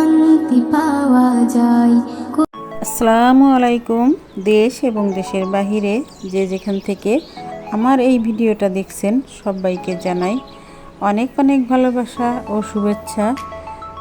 শান্তি পাওয়া যায়। আসসালামু আলাইকুম। দেশ এবং দেশের বাহিরে যে যেখান থেকে আমার এই ভিডিওটা দেখছেন, সবাইকে জানাই অনেক অনেক ভালোবাসা ও শুভেচ্ছা।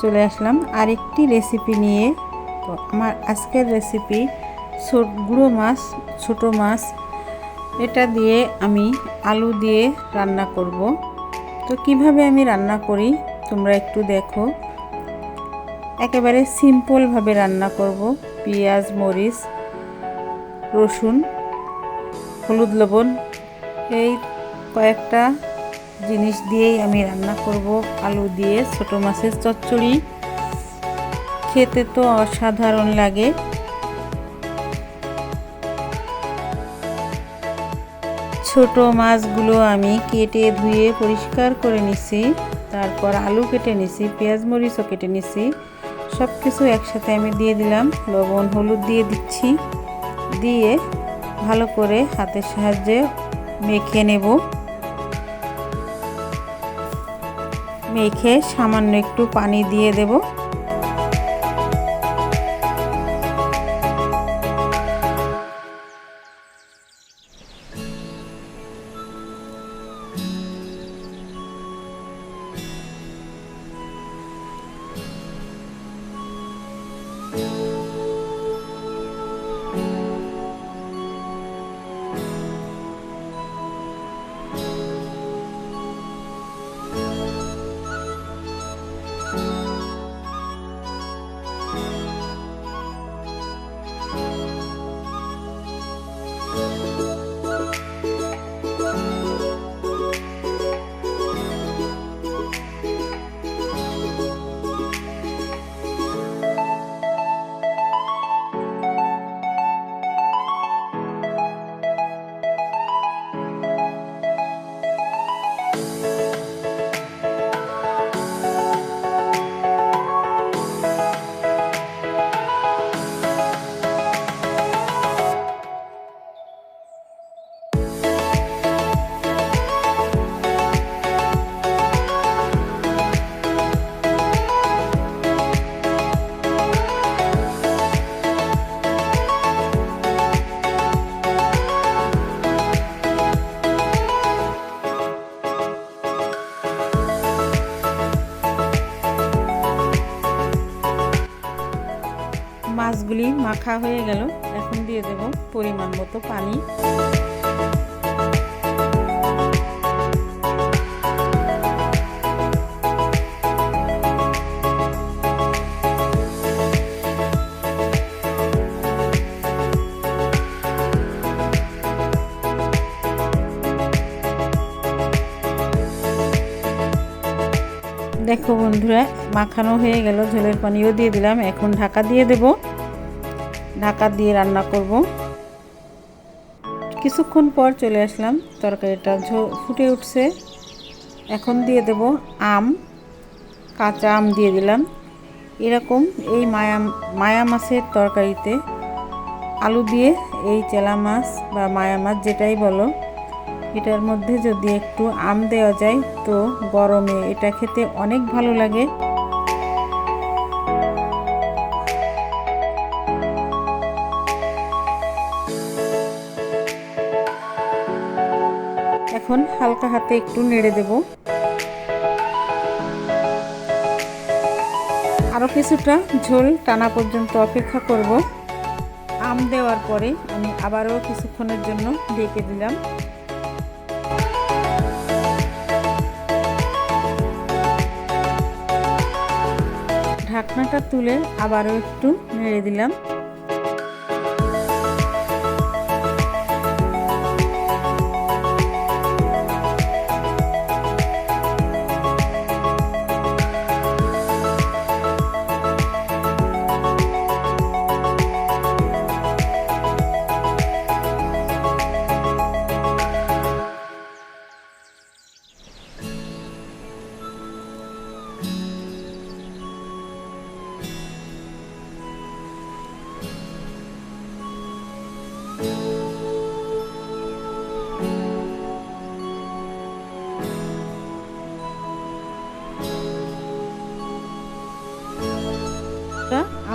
চলে আসলাম আরেকটি রেসিপি নিয়ে। তো আমার আজকের রেসিপি ছোট গুঁড়ো মাছ, ছোট মাছ। এটা দিয়ে আমি আলু দিয়ে রান্না করব। তো কীভাবে আমি রান্না করি, তোমরা একটু দেখো। একেবারে সিম্পলভাবে রান্না করব। পেঁয়াজ, মরিচ, রসুন, হলুদ, লবণ, এই কয়েকটা জিনিস দিয়েই আমি রান্না করব। আলু দিয়ে ছোট মাছের চচ্চড়ি। খেতে তো অসাধারণ লাগে। ছোট মাছগুলো আমি কেটে ধুয়ে পরিষ্কার করে নিছি। তারপর আলু কেটে নিছি, পেঁয়াজ, মরিচও কেটে নিছি। সব কিছু একসাথে আমি দিয়ে দিলাম। লবণ, হলুদ দিয়ে দিচ্ছি। দিয়ে ভালো করে হাতের সাহায্যে মেখে নেব। মেখে সামান্য একটু পানি দিয়ে দেব। মাছগুলি মাখা হয়ে গেল। এখন দিয়ে দেব পরিমাণ মতো পানি। দেখো বন্ধুরা, মাখানো হয়ে গেল ঝোলের পানিও দিয়ে দিলাম। এখন ঢাকা দিয়ে দেব। ঢাকা দিয়ে রান্না করব। কিছুক্ষণ পর চলে আসলাম, তরকারিটা ফুটে উঠছে। এখন দিয়ে দেব আম, কাঁচা আম দিয়ে দিলাম। এরকম এই মায়া মায়া মাছের তরকারিতে আলু দিয়ে এই চেলা মাছ বা মায়া মাছ যেটাই বলো, এটার মধ্যে যদি একটু আম দেওয়া যায় তো গরমে এটা খেতে অনেক ভালো লাগে। এখন হালকা হাতে একটু নেড়ে দেব। আরও কিছুটা ঝোল টানা পর্যন্ত অপেক্ষা করব। আম দেওয়ার পরে আমি আবারও কিছুক্ষণের জন্য ঢেকে দিলাম। ঢাকনাটা তুলে আবারও একটু নেড়ে দিলাম।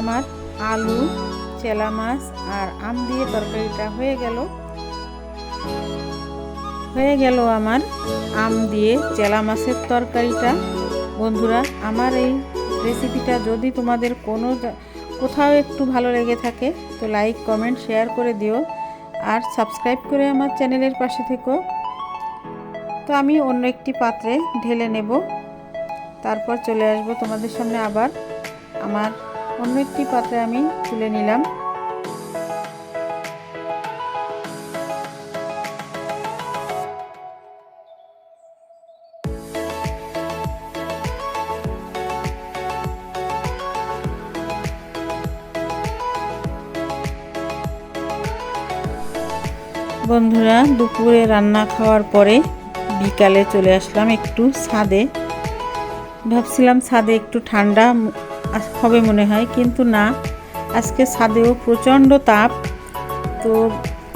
আমার আলু, চেলা মাছ আর আম দিয়ে তরকারিটা হয়ে গেল। হয়ে গেল আমার আম দিয়ে চেলা মাছের তরকারিটা। বন্ধুরা, আমার এই রেসিপিটা যদি তোমাদের কোনো কোথাও একটু ভালো লেগে থাকে, তো লাইক, কমেন্ট, শেয়ার করে দিও। আর সাবস্ক্রাইব করে আমার চ্যানেলের পাশে থেকো। তো আমি অন্য একটি পাত্রে ঢেলে নেব। তারপর চলে আসব তোমাদের সামনে আবার আমার অন্য একটি পাত্রে আমি তুলে নিলাম। বন্ধুরা, দুপুরে রান্না খাওয়ার পরে বিকালে চলে আসলাম একটু ছাদে। ভাবছিলাম ছাদে একটু ঠান্ডা হবে মনে হয়, কিন্তু না। আজকে ছাদেও প্রচণ্ড তাপ, তো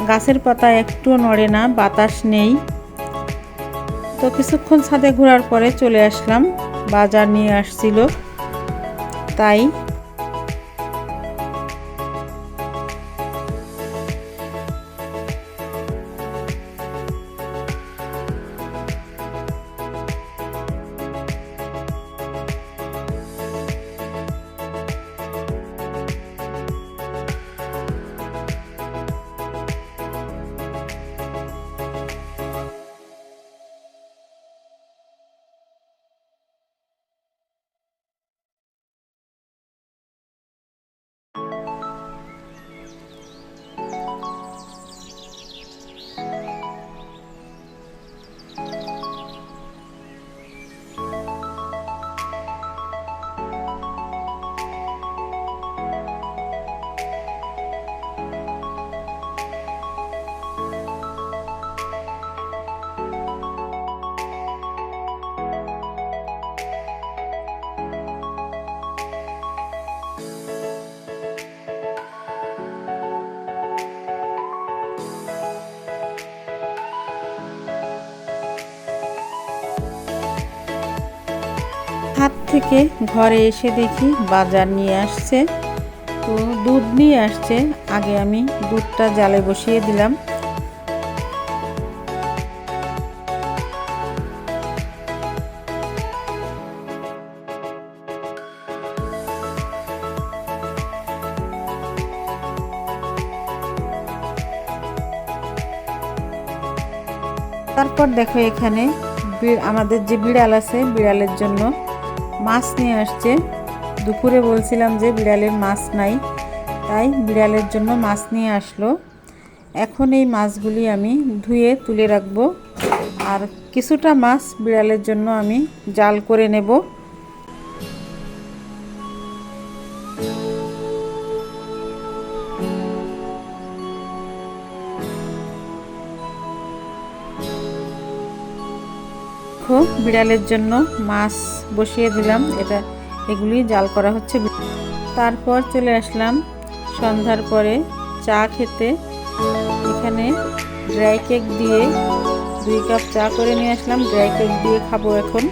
গাছের পাতা একটুও নড়ে না, বাতাস নেই। তো কিছুক্ষণ ছাদে ঘোরার পরে চলে আসলাম, বাজার নিয়ে আসছিল। তাই থেকে ঘরে এসে দেখি বাজার নিয়ে আসছে। তো দুধ নিয়ে আসছে। আগে আমি দুধটা জালে বসিয়ে দিলাম। তারপর দেখো এখানে আমাদের যে বিড়াল আছে, বিড়ালের জন্য মাছ নিয়ে আসছে। দুপুরে বলছিলাম যে বিড়ালের মাছ নাই, তাই বিড়ালের জন্য মাছ নিয়ে আসলো। এখন এই মাছগুলি আমি ধুয়ে তুলে রাখব। আর কিছুটা মাছ বিড়ালের জন্য আমি জাল করে নেব। দেখো, বিড়ালের জন্য মাছ বসিয়ে দিলাম। এটা, এগুলি জাল করা হচ্ছে। তারপর চলে আসলাম সন্ধ্যার পরে চা খেতে। এখানে ড্রাই কেক দিয়ে দুই কাপ চা করে নিয়ে আসলাম। ড্রাই কেক দিয়ে খাব এখন।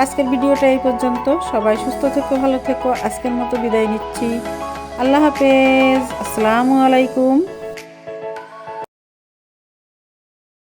আজকের ভিডিওটা এই পর্যন্ত। সবাই সুস্থ থেকো, ভালো থেকো। আজকের মতো বিদায় নিচ্ছি। আল্লাহ হাফেজ। আসসালামু আলাইকুম।